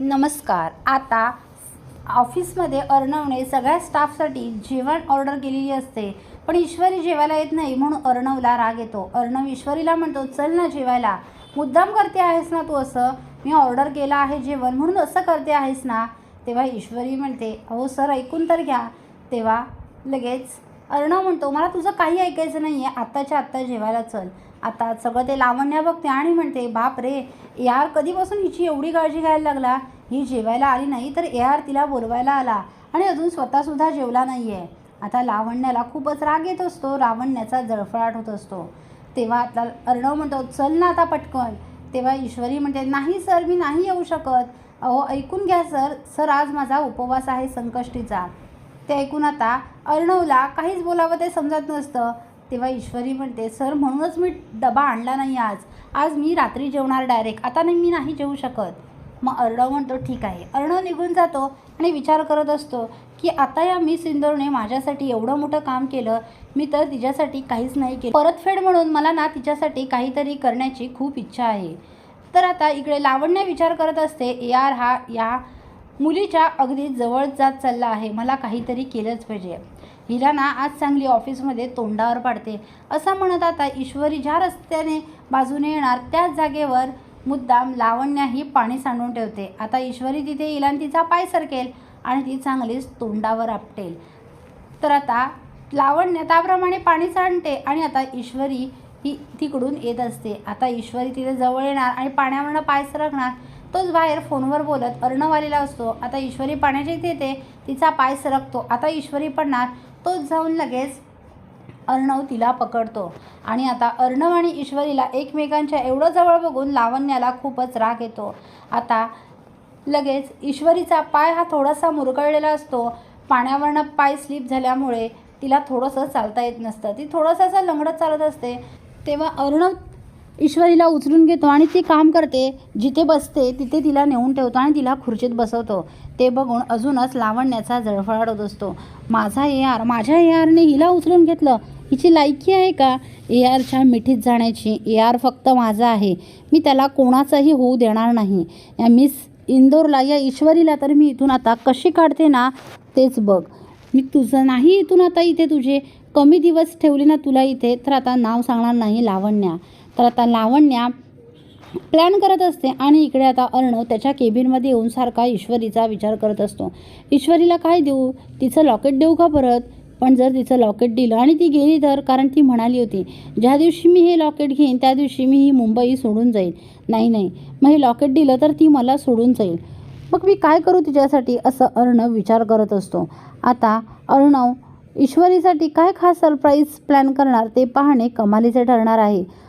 नमस्कार. आता ऑफिसमध्ये अर्णवने सगळ्या स्टाफसाठी जेवण ऑर्डर केलेली असते पण ईश्वरी जेवायला येत नाही म्हणून अर्णवला राग येतो. अर्णव ईश्वरीला म्हणतो चल ना जेवायला. मुद्दाम करते आहेस ना तू असं? मी ऑर्डर केलं आहे जेवण म्हणून असं करते आहेस ना? तेव्हा ईश्वरी म्हणते अहो सर ऐकून तर घ्या. तेव्हा लगेच अर्णव म्हणतो मला तुझं काही ऐकायचं नाही आहे आत्ताच्या आत्ता जेवायला चल. आता सगळं ते लावण्या बघते आणि म्हणते बाप रे यार कधीपासून हिची एवढी काळजी घ्यायला लागला? ही जेवायला आली नाही तर यार तिला बोलवायला आला. आणि अजून स्वतःसुद्धा जेवला नाही आहे आता लावण्याला खूपच राग येत असतो लावण्याचा जळफळाट होत असतो. तेव्हा आता अर्णव म्हणतो चल ना आता पटकन. तेव्हा ईश्वरी म्हणते नाही सर मी नाही येऊ शकत. अहो ऐकून घ्या सर सर आज माझा उपवास आहे संकष्टीचा. ते ऐकून आता अर्णवला काहीच बोलावं ते समजत नसतं. तेव्हा ईश्वरी म्हणते सर म्हणूनच मी डबा आणला नाही आज. आज मी रात्री जेवणार डायरेक्ट आता नाही मी नाही जेवू शकत. मग अर्णव म्हणतो ठीक आहे. अर्णव निघून जातो आणि विचार करत असतो की आता या मिस इंदोरने माझ्यासाठी एवढं मोठं काम केलं मी तर तिच्यासाठी काहीच नाही केलं. परतफेड म्हणून मला ना तिच्यासाठी काहीतरी करण्याची खूप इच्छा आहे. तर आता इकडे लावण्य विचार करत असते ए आर हा या मुलीच्या अगदी जवळ जात चालला आहे. मला काहीतरी केलंच पाहिजे. हिराना आज चांगली ऑफिसमध्ये तोंडावर पाडते. असं म्हणत आता ईश्वरी ज्या रस्त्याने बाजूने येणार त्याच जागेवर मुद्दाम लावण्या ही पाणी सांडून ठेवते. आता ईश्वरी तिथे येईल तिचा पाय सरकेल आणि ती चांगलीच तोंडावर आपटेल. तर आता लावण्य त्याप्रमाणे पाणी सांडते आणि आता ईश्वरी ही तिकडून येत असते. आता ईश्वरी तिथे जवळ येणार आणि पाण्यावरनं पाय सरकणार. तोच बाहेर फोनवर बोलत अर्णव आलेला असतो. आता ईश्वरी पाण्याच्या इथे येते. तिचा पाय सरकतो. आता ईश्वरी पडणार. तोच जाऊन लगेच अर्णव तिला पकडतो. आणि आता अर्णव आणि ईश्वरीला एकमेकांच्या एवढं जवळ बघून लावण्याला खूपच राग येतो. आता लगेच ईश्वरीचा पाय हा थोडासा मुरगळलेला असतो. पाण्यावरनं पाय स्लिप झाल्यामुळे तिला थोडंसं चालता येत नसतं. ती थोडंसं असं लंगडत चालत असते. तेव्हा अर्णव ईश्वरीला उचलून घेतो आणि ती काम करते. जिथे बसते तिथे तिला नेऊन ठेवतो आणि तिला खुर्चीत बसवतो. ते बघून अजूनच लावण्याचा जळफळाट होत असतो. माझा ए आर माझ्या ए आरने हिला उचलून घेतलं. हिची लायकी आहे का? ए आरच्या मिठीत जाण्याची. ए आर फक्त माझा आहे. मी त्याला कोणाचाही होऊ देणार नाही. या मिस इंदोरला या ईश्वरीला तर मी इथून आता कशी काढते ना? तेच बघ. मी तुझं नाही इथून आता इथे तुझे. कमी दिवस ठेवले ना तुला इथे तर आता नाव सांगणार नाही लावण्या. तर आता लावण्या प्लॅन करत असते. आणि इकडे आता अर्णव त्याच्या केबिनमध्ये येऊन सारखा ईश्वरीचा विचार करत असतो. ईश्वरीला काय देऊ? तिचं लॉकेट देऊ का परत? पण जर तिचं लॉकेट दिलं आणि ती गेली तर? कारण ती म्हणाली होती ज्या दिवशी मी हे लॉकेट घेईन त्या दिवशी मी ही मुंबई सोडून जाईल. नाही नाही. मग हे लॉकेट दिलं तर ती मला सोडून जाईल. मग मी काय करू तिच्यासाठी? असं अर्णव विचार करत असतो. आता अर्णव ईश्वरीसाठी काय खास सरप्राईज प्लॅन करणार? ते पाहणे कमालीचे ठरणार आहे.